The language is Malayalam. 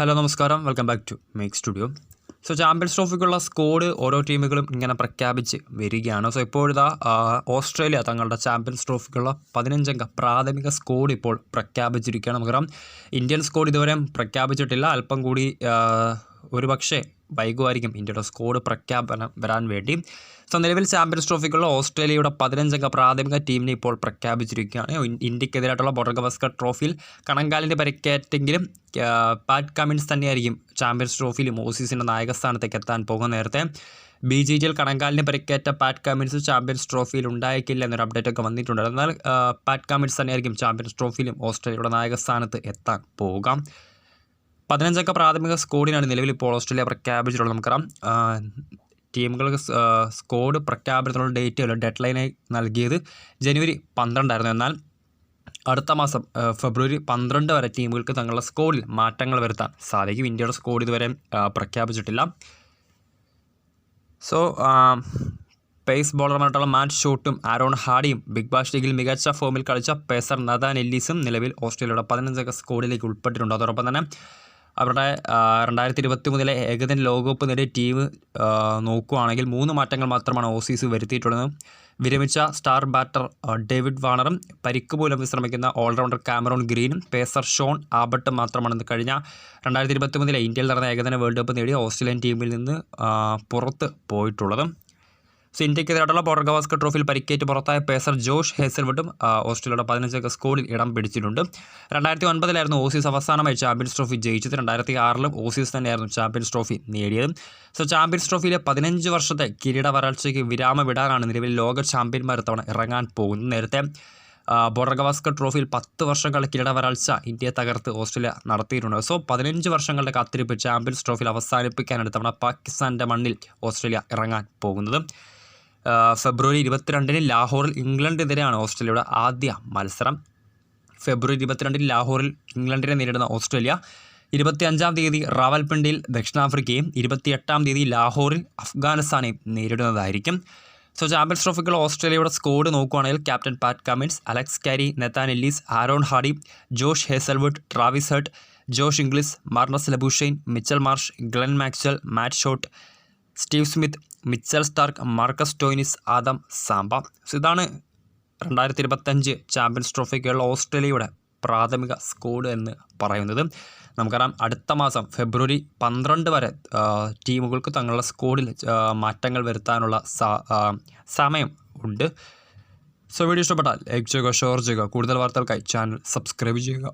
ഹലോ നമസ്കാരം. Welcome back to make studio so champions ട്രോഫിക്കുള്ള squad ഓരോ ടീമുകളും ഇങ്ങനെ പ്രഖ്യാപിച്ച് വരികയാണ്. സോ ഇപ്പോഴിതാ ഓസ്ട്രേലിയ തങ്ങളുടെ ചാമ്പ്യൻസ് ട്രോഫിക്കുള്ള പതിനഞ്ചംഗ പ്രാഥമിക സ്കോഡ് ഇപ്പോൾ പ്രഖ്യാപിച്ചിരിക്കുകയാണ്. നമുക്കറിയാം ഇന്ത്യൻ സ്കോഡ് ഇതുവരെ പ്രഖ്യാപിച്ചിട്ടില്ല. അല്പം കൂടി ആ, ഒരു പക്ഷേ വൈകുമായിരിക്കും ഇന്ത്യയുടെ സ്കോഡ് പ്രഖ്യാപനം വരാൻ വേണ്ടി. സോ നിലവിൽ ചാമ്പ്യൻസ് ട്രോഫിക്കുള്ള ഓസ്ട്രേലിയയുടെ പതിനഞ്ചംഗ പ്രാഥമിക ടീമിനെ ഇപ്പോൾ പ്രഖ്യാപിച്ചിരിക്കുകയാണ്. ഇന്ത്യക്കെതിരായിട്ടുള്ള ബോർഗവസ്കർ ട്രോഫിയിൽ കണങ്കാലിന്റെ പരിക്കേറ്റെങ്കിലും പാറ്റ് കമിൻസ് തന്നെയായിരിക്കും ചാമ്പ്യൻസ് ട്രോഫിയിലും ഓസീസിന്റെ നായകസ്ഥാനത്തേക്ക് എത്താൻ പോകുന്ന നേരത്തെ. ബി ജി ജിയിൽ കണങ്കാലിന് പരിക്കേറ്റ പാറ്റ് കമിൻസ് ചാമ്പ്യൻസ് ട്രോഫിയിൽ ഉണ്ടായേക്കില്ല എന്നൊരു അപ്ഡേറ്റ് ഒക്കെ വന്നിട്ടുണ്ട്. എന്നാൽ പാറ്റ് കമിൻസ് തന്നെയായിരിക്കും ചാമ്പ്യൻസ് ട്രോഫിയിലും ഓസ്ട്രേലിയയുടെ നായകസ്ഥാനത്ത് എത്താൻ പോകാം പതിനഞ്ചക്ക പ്രാഥമിക സ്കോഡിനാണ് നിലവിൽ ഇപ്പോൾ ഓസ്ട്രേലിയ പ്രഖ്യാപിച്ചിട്ടുള്ളത്. നമുക്കറിയാം. ആ, ടീമുകൾക്ക് സ്കോഡ് പ്രഖ്യാപനത്തിനുള്ള ഡേറ്റുകൾ ഡെഡ് ലൈനായി നൽകിയത് ജനുവരി പന്ത്രണ്ടായിരുന്നു. എന്നാൽ അടുത്ത മാസം ഫെബ്രുവരി പന്ത്രണ്ട് വരെ ടീമുകൾക്ക് തങ്ങളുടെ സ്കോഡിൽ മാറ്റങ്ങൾ വരുത്താൻ സാധിക്കും. ഇന്ത്യയുടെ സ്കോഡ് ഇതുവരെ പ്രഖ്യാപിച്ചിട്ടില്ല. സോ പേസ് ബോളർമാരായിട്ടുള്ള മാറ്റ് ഷോട്ടും ആരോൺ ഹാഡിയും ബിഗ് ബാഷ് ലീഗിൽ മികച്ച ഫോമിൽ കളിച്ച പേസർ നദാൻ എല്ലീസും നിലവിൽ ഓസ്ട്രേലിയയുടെ പതിനഞ്ചംഗ സ്കോഡിലേക്ക് ഉൾപ്പെട്ടിട്ടുണ്ട്. അതോടൊപ്പം തന്നെ അവരുടെ രണ്ടായിരത്തി ഇരുപത്തി മൂന്നിലെ ഏകദിന ലോകകപ്പ് നേടിയ ടീം നോക്കുകയാണെങ്കിൽ മൂന്ന് മാറ്റങ്ങൾ മാത്രമാണ് ഓസീസ് വരുത്തിയിട്ടുള്ളത്. വിരമിച്ച സ്റ്റാർ ബാറ്റർ ഡേവിഡ് വാണറും പരിക്ക് മൂലം വിശ്രമിക്കുന്ന ഓൾറൗണ്ടർ കാമറോൺ ഗ്രീനും പേസർ ഷോൺ ആബട്ടും മാത്രമാണ് കഴിഞ്ഞ രണ്ടായിരത്തി ഇരുപത്തി മൂന്നിലെ ഇന്ത്യയിൽ നടന്ന ഏകദിന വേൾഡ് കപ്പ് നേടിയ ഓസ്ട്രേലിയൻ ടീമിൽ നിന്ന് പുറത്ത് പോയിട്ടുള്ളത്. സോ ഇന്ത്യക്കെതിരായിട്ടുള്ള ബോർഡർ ഗവാസ്കർ ട്രോഫിയിൽ പരിക്കേറ്റ് പുറത്തായ പേസർ ജോഷ് ഹേസൽവുഡും ഓസ്ട്രേലിയയുടെ പതിനഞ്ചംഗ സ്കോഡിൽ ഇടം പിടിച്ചിട്ടുണ്ട്. രണ്ടായിരത്തി ഒൻപതിലായിരുന്നു ഓസീസ് അവസാനമായി ചാമ്പ്യൻസ് ട്രോഫി ജയിച്ചത്. രണ്ടായിരത്തി ആറിലും ഓസീസ് തന്നെയായിരുന്നു ചാമ്പ്യൻസ് ട്രോഫി നേടിയത്. സോ ചാമ്പ്യൻസ് ട്രോഫിയിലെ പതിനഞ്ച് വർഷത്തെ കിരീട വരൾച്ചയ്ക്ക് വിരാമം വിടാനാണ് നിലവിൽ ലോക ചാമ്പ്യന്മാർ തവണ ഇറങ്ങാൻ പോകുന്നത്. നേരത്തെ ബോർഗവാസ്കർ ട്രോഫിയിൽ പത്ത് വർഷങ്ങളുടെ കിരീട വരൾച്ച ഇന്ത്യയെ തകർത്ത് ഓസ്ട്രേലിയ നടത്തിയിട്ടുണ്ട്. സോ പതിനഞ്ച് വർഷങ്ങളുടെ കാത്തിരിപ്പ് ചാമ്പ്യൻസ് ട്രോഫിയിൽ അവസാനിപ്പിക്കാനാണ് തവണ പാകിസ്ഥാന്റെ മണ്ണിൽ ഓസ്ട്രേലിയ ഇറങ്ങാൻ പോകുന്നത്. ഫെബ്രുവരി ഇരുപത്തിരണ്ടിന് ലാഹോറിൽ ഇംഗ്ലണ്ടിനെതിരെയാണ് ഓസ്ട്രേലിയയുടെ ആദ്യ മത്സരം. ഫെബ്രുവരി ഇരുപത്തിരണ്ടിന് ലാഹോറിൽ ഇംഗ്ലണ്ടിനെ നേരിടുന്ന ഓസ്ട്രേലിയ. ഇരുപത്തിയഞ്ചാം തീയതി റാവൽപിണ്ടിയിൽ ദക്ഷിണാഫ്രിക്കയും ഇരുപത്തിയെട്ടാം തീയതി ലാഹോറിൽ അഫ്ഗാനിസ്ഥാനെയും നേരിടുന്നതായിരിക്കും. സോ ചാമ്പ്യൻസ് ട്രോഫിക്കുള്ള ഓസ്ട്രേലിയയുടെ സ്കോഡ് നോക്കുകയാണെങ്കിൽ captain Pat Cummins Alex Carey Nathan Ellis Aaron Hardie Josh Hazlewood Travis Head Josh Inglis Marnus Labuschagne Mitchell Marsh Glenn Maxwell Matt Short Steve Smith Mitchell Starc Marcus Stoinis Adam Zampa so ഇതാണ് രണ്ടായിരത്തി ഇരുപത്തഞ്ച് ചാമ്പ്യൻസ് ട്രോഫിക്കുള്ള ഓസ്ട്രേലിയയുടെ പ്രാഥമിക സ്കോഡ് എന്ന് പറയുന്നത്. നമുക്കറിയാം അടുത്ത മാസം ഫെബ്രുവരി പന്ത്രണ്ട് വരെ ടീമുകൾക്ക് തങ്ങളുടെ സ്കോഡിൽ മാറ്റങ്ങൾ വരുത്താനുള്ള സമയം ഉണ്ട്. സോ വീഡിയോ ഇഷ്ടപ്പെട്ടാൽ ലൈക്ക് ചെയ്യുക ഷെയർ ചെയ്യുക. കൂടുതൽ വാർത്തകൾക്കായി ചാനൽ സബ്സ്ക്രൈബ് ചെയ്യുക.